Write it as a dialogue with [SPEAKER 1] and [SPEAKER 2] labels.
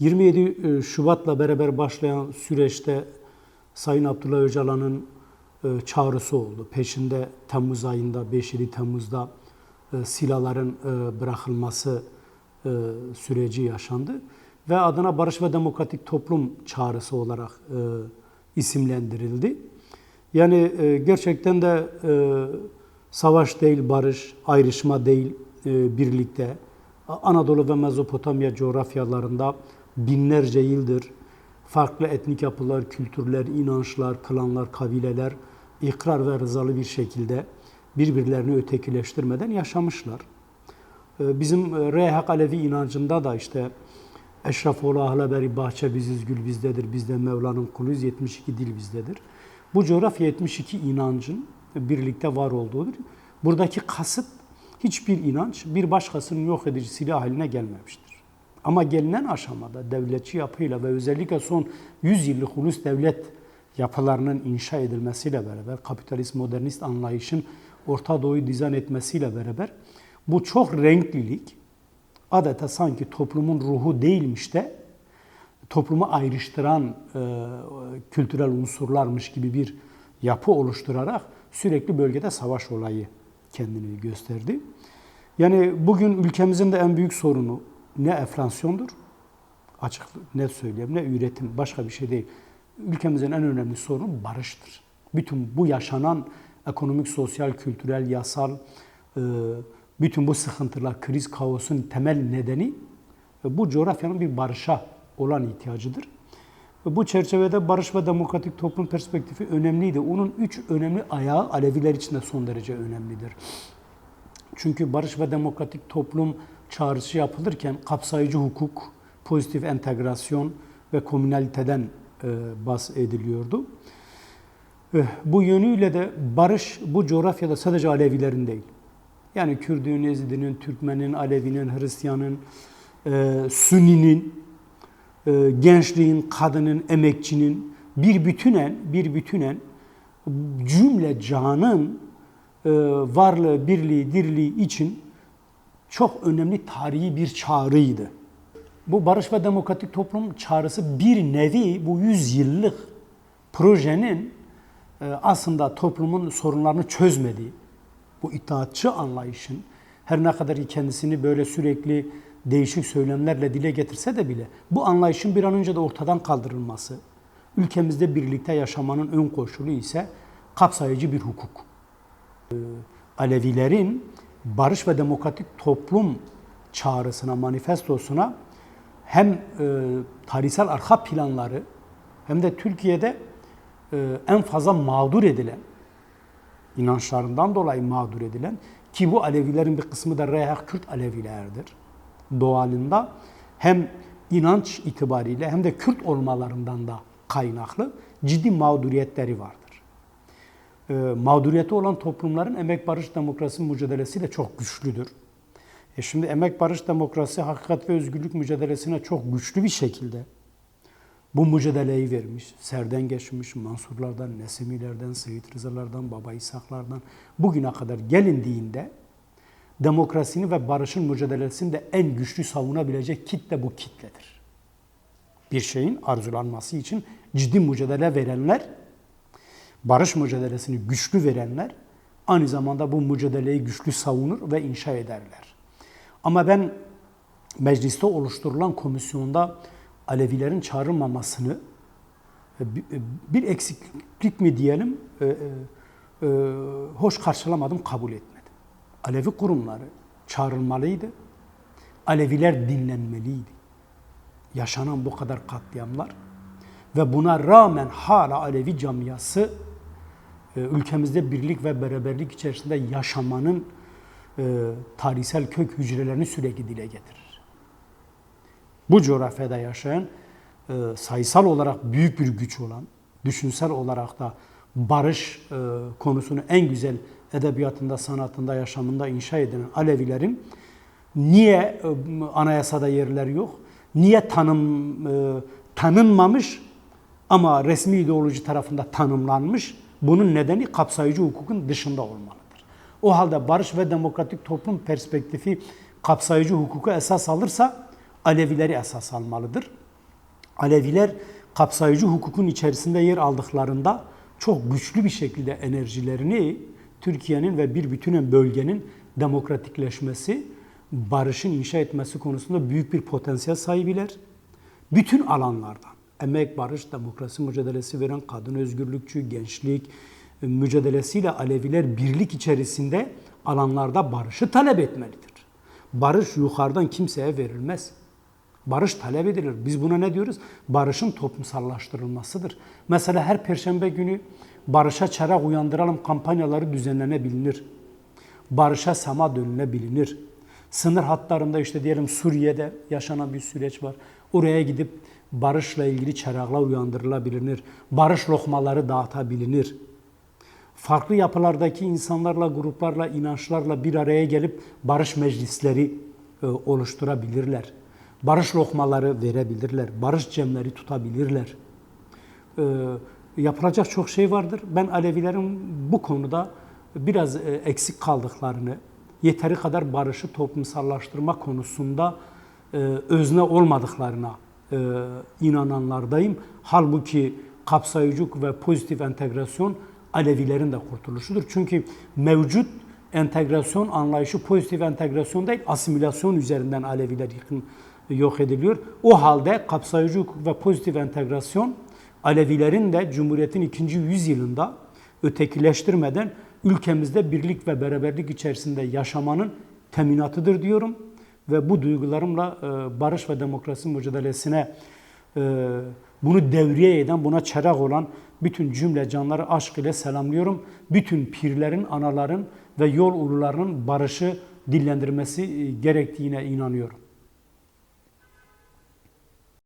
[SPEAKER 1] 27 Şubat'la beraber başlayan süreçte Sayın Abdullah Öcalan'ın e, çağrısı oldu. Peşinde Temmuz ayında, 5-7 Temmuz'da e, silahların e, bırakılması e, süreci yaşandı. Ve adına Barış ve Demokratik Toplum çağrısı olarak e, isimlendirildi. Yani e, gerçekten de e, savaş değil barış, ayrışma değil e, birlikte. Anadolu ve Mezopotamya coğrafyalarında binlerce yıldır farklı etnik yapılar, kültürler, inançlar, klanlar, kabileler ikrar ve rızalı bir şekilde birbirlerini ötekileştirmeden yaşamışlar. E, Bizim e, Reyhak Alevi inancında da işte Eşrefoğlu ahle beri bahçe biziz, gül bizdedir, bizde Mevla'nın kuluyuz, 72 dil bizdedir. Bu coğrafya 72 inancın birlikte var olduğudur. Buradaki kasıt hiçbir inanç bir başkasının yok edicisiyle haline gelmemiştir. Ama gelinen aşamada devletçi yapıyla ve özellikle son 100 yıllık ulus devlet yapılarının inşa edilmesiyle beraber kapitalist modernist anlayışın Orta Doğu'yu dizayn etmesiyle beraber bu çok renklilik adeta sanki toplumun ruhu değilmiş de toplumu ayrıştıran e, kültürel unsurlarmış gibi bir yapı oluşturarak sürekli bölgede savaş olayı kendini gösterdi. Yani bugün ülkemizin de en büyük sorunu ne enflasyondur, açık net söyleyeyim, ne üretim, başka bir şey değil. Ülkemizin en önemli sorunu barıştır. Bütün bu yaşanan ekonomik, sosyal, kültürel, yasal, e, bütün bu sıkıntılar, kriz, kaosun temel nedeni bu coğrafyanın bir barışa olan ihtiyacıdır. Bu çerçevede barış ve demokratik toplum perspektifi önemliydi. Onun üç önemli ayağı Aleviler için de son derece önemlidir. Çünkü barış ve demokratik toplum çağrısı yapılırken kapsayıcı hukuk, pozitif entegrasyon ve komünaliteden e, bahsediliyordu. E, Bu yönüyle de barış bu coğrafyada sadece Alevilerin değil. Yani Kürdün, Ezidinin, Türkmenin, Alevinin, Hristiyanın, e, Sünni'nin, gençliğin, kadının, emekçinin bir bütünen, bir bütünen cümle canın varlığı, birliği, dirliği için çok önemli tarihi bir çağrıydı. Bu Barış ve Demokratik Toplum çağrısı bir nevi bu 100 yıllık projenin e, aslında toplumun sorunlarını çözmediği, bu itaatçı anlayışın her ne kadar ki kendisini böyle sürekli değişik söylemlerle dile getirse de bile bu anlayışın bir an önce de ortadan kaldırılması, ülkemizde birlikte yaşamanın ön koşulu ise kapsayıcı bir hukuk. Ee, Alevilerin barış ve demokratik toplum çağrısına, manifestosuna hem e, tarihsel arka planları hem de Türkiye'de e, en fazla mağdur edilen, inançlarından dolayı mağdur edilen ki bu Alevilerin bir kısmı da Reyhak Kürt Alevilerdir. Doğalında hem inanç itibariyle hem de Kürt olmalarından da kaynaklı ciddi mağduriyetleri vardır. E, mağduriyeti olan toplumların emek barış demokrasi mücadelesiyle çok güçlüdür. E şimdi emek barış demokrasi hakikat ve özgürlük mücadelesine çok güçlü bir şekilde bu mücadeleyi vermiş. Serden geçmiş, Mansurlardan, Nesimilerden, Seyit Rızalardan, Baba İshaklardan bugüne kadar gelindiğinde demokrasinin ve barışın mücadelesini de en güçlü savunabilecek kitle bu kitledir. Bir şeyin arzulanması için ciddi mücadele verenler, barış mücadelesini güçlü verenler aynı zamanda bu mücadeleyi güçlü savunur ve inşa ederler. Ama ben mecliste oluşturulan komisyonda Alevilerin çağrılmamasını e, bir eksiklik mi diyelim e, e, hoş karşılamadım, kabul etmedim. Alevi kurumları çağrılmalıydı. Aleviler dinlenmeliydi. Yaşanan bu kadar katliamlar ve buna rağmen hala Alevi camiası ülkemizde birlik ve beraberlik içerisinde yaşamanın tarihsel kök hücrelerini sürekli dile getirir. Bu coğrafyada yaşayan e, sayısal olarak büyük bir güç olan, düşünsel olarak da barış e, konusunu en güzel edebiyatında, sanatında, yaşamında inşa edilen Alevilerin niye e, anayasada yerleri yok, niye tanım tanınmamış ama resmi ideoloji tarafında tanımlanmış, bunun nedeni kapsayıcı hukukun dışında olmalıdır. O halde barış ve demokratik toplum perspektifi kapsayıcı hukuku esas alırsa Alevileri esas almalıdır. Aleviler kapsayıcı hukukun içerisinde yer aldıklarında çok güçlü bir şekilde enerjilerini Türkiye'nin ve bir bütünen bölgenin demokratikleşmesi, barışın inşa etmesi konusunda büyük bir potansiyel sahibiler. Bütün alanlardan emek, barış, demokrasi mücadelesi veren kadın özgürlükçü, gençlik e, mücadelesiyle Aleviler birlik içerisinde alanlarda barışı talep etmelidir. Barış yukarıdan kimseye verilmez. Barış talep edilir. Biz buna ne diyoruz? Barışın toplumsallaştırılmasıdır. Mesela her perşembe günü barışa çarak uyandıralım kampanyaları düzenlenebilir. Barışa sama dönülebilir. Sınır hatlarında işte diyelim Suriye'de yaşanan bir süreç var. Oraya gidip barışla ilgili çaraklar uyandırılabilir. Barış lokmaları dağıtabilir. Farklı yapılardaki insanlarla, gruplarla, inançlarla bir araya gelip barış meclisleri e, oluşturabilirler. Barış lokmaları verebilirler. Barış cemleri tutabilirler. E, yapılacak çok şey vardır. Ben Alevilerin bu konuda biraz e, eksik kaldıklarını, yeteri kadar barışı toplumsallaştırma konusunda özne olmadıklarına e, inananlardayım. Halbuki kapsayıcı ve pozitif entegrasyon Alevilerin de kurtuluşudur. Çünkü mevcut entegrasyon anlayışı pozitif entegrasyon değil, asimilasyon üzerinden Aleviler yıkın, yok ediliyor. O halde kapsayıcı ve pozitif entegrasyon Alevilerin de Cumhuriyet'in ikinci yüzyılında ötekileştirmeden ülkemizde birlik ve beraberlik içerisinde yaşamanın teminatıdır diyorum. Ve bu duygularımla e, barış ve demokrasi mücadelesine e, bunu devriye eden, buna çerak olan bütün cümle canları aşk ile selamlıyorum. Bütün pirlerin, anaların ve yol ulularının barışı dillendirmesi e, gerektiğine inanıyorum.